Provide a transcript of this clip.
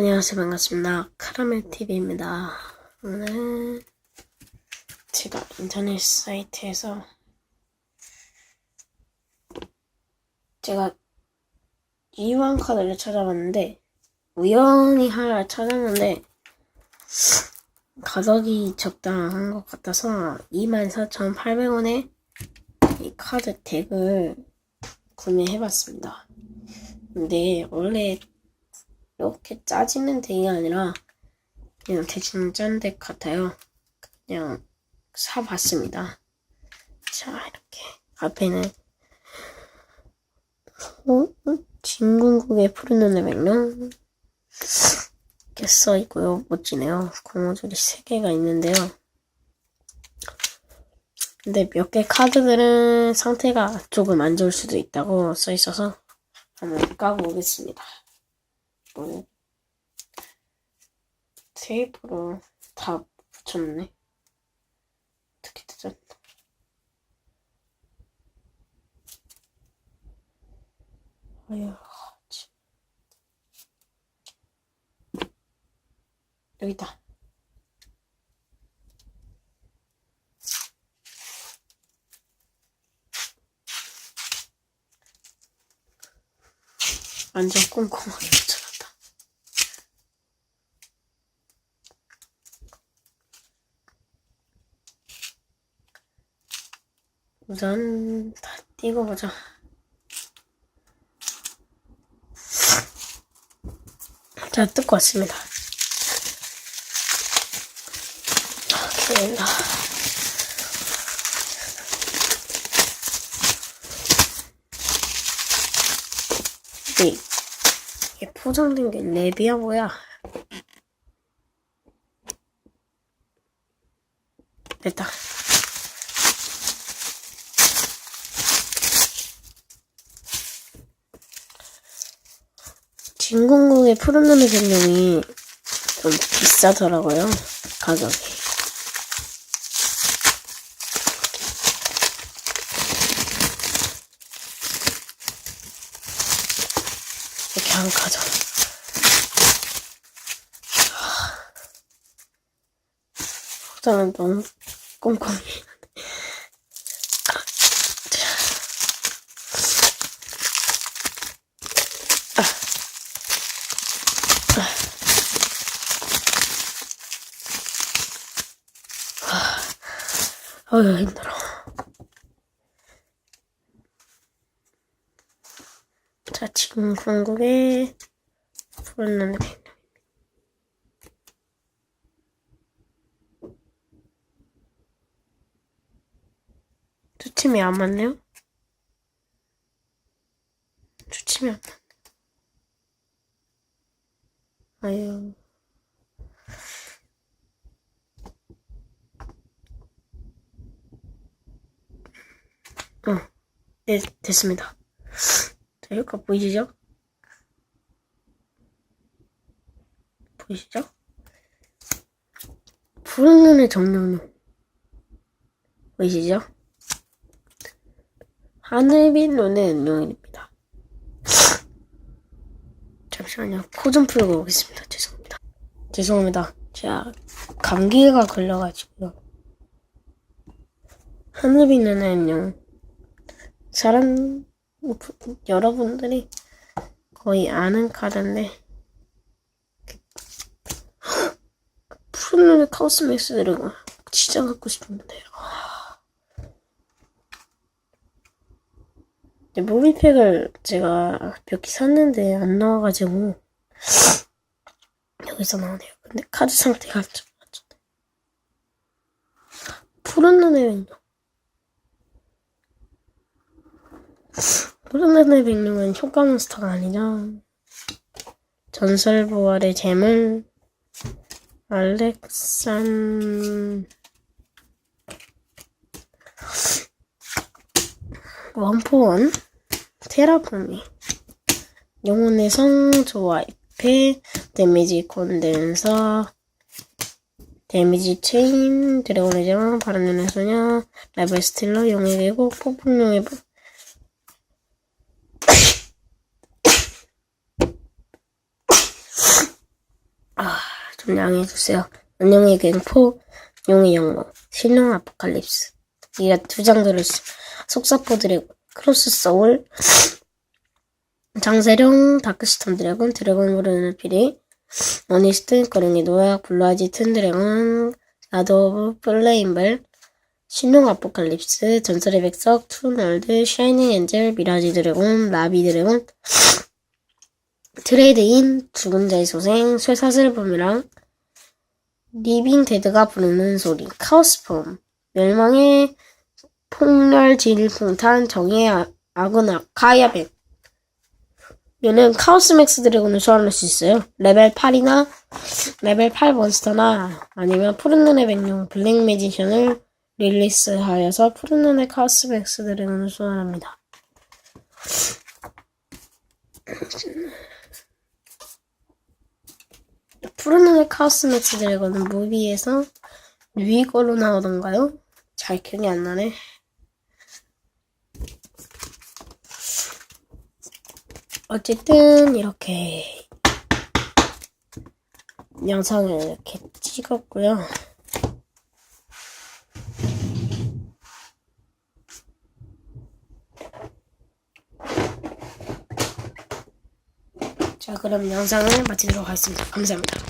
안녕하세요. 반갑습니다. 카라멜TV입니다. 오늘은 제가 인터넷 사이트에서 제가 이완 카드를 찾아봤는데 우연히 하나 찾았는데 가격이 적당한 것 같아서 24,800원에 이 카드 덱을 구매해봤습니다. 근데 원래 이렇게 짜지는 덱이 아니라 그냥 대충 짠덱 같아요. 그냥 사봤습니다. 자 이렇게 앞에는 어? 진궁국의 푸른 눈의 백령 이렇게 써 있고요. 멋지네요. 고무줄이 세 개가 있는데요. 근데 몇 개 카드들은 상태가 조금 안 좋을 수도 있다고 써 있어서 한번 까고 오겠습니다. 이거는 테이프로 다 붙였네. 어떻게 뜯었나? 아유, 참. 여기다. 완전 꼼꼼하게 붙여 우선 다 띄고 보자. 자, 뜯고 왔습니다. 기다린다. 이게, 이게 포장된 게 랩이야 뭐야? 됐다. 진공국의 푸른 눈의 변경이 좀 비싸더라고요. 가격이. 이렇게 한 가져. 포장은 너무 꼼꼼히. 어휴, 힘들어. 자, 지금 푸른 눈의 백령. 주침이 안 맞네요? 주침이 안 맞네. 아유. 어, 네, 됐습니다. 자, 효과 보이시죠? 보이시죠? 푸른 눈의 정령용. 보이시죠? 하늘빛 눈의 은용입니다. 잠시만요. 코 좀 풀고 오겠습니다. 죄송합니다. 죄송합니다. 제가 감기가 걸려가지고요. 하늘빛 눈의 은 용. 사람, 여러분들이 거의 아는 카드인데, 푸른 눈의 카오스 맥스를 진짜 갖고 싶은데, 근데 무비팩을 제가 몇 개 샀는데 안 나와가지고 여기서 나오네요. 근데 카드 상태가 안 좋아졌네. 푸른 눈의 백룡. 푸른 눈의 백룡은 효과 몬스터가 아니죠. 전설 부활의 재물 알렉산. 원포원 테라폼이 영혼의 성 조화입회 데미지 콘덴서. 데미지 체인 드래곤의 정 바람눈의 소녀. 라벨 스틸러 용의 계곡 폭풍용의 부- 분양해주세요. 안녕의 갱포, 용의 영모, 신용 아포칼립스. 이가 두 장 들었어. 속사포 드래곤, 크로스 소울, 장세령, 다크스톰 드래곤, 드래곤 부르는 피리, 어니스트, 거랭이 노약, 블루아지 튼 드래곤, 나도 플레임벨, 신용 아포칼립스, 전설의 백석, 투널드, 샤이닝 엔젤, 미라지 드래곤, 라비 드래곤, 트레이드인, 죽은 자의 소생, 쇠사슬 봄이랑, 리빙 데드가 부르는 소리, 카오스폼, 멸망의 폭렬 진일 풍탄, 정의의 아, 아그나, 가야백. 얘는 카오스 맥스 드래곤을 소환할 수 있어요. 레벨 8이나 레벨 8 몬스터나 아니면 푸른 눈의 백룡 블랙 매지션을 릴리스하여서 푸른 눈의 카오스 맥스 드래곤을 소환합니다. 푸른 눈의 카오스 맥스 드래곤은 무비에서 위 거로 나오던가요? 잘 기억이 안 나네. 어쨌든 이렇게 영상을 이렇게 찍었고요. 자, 그럼 영상을 마치도록 하겠습니다. 감사합니다.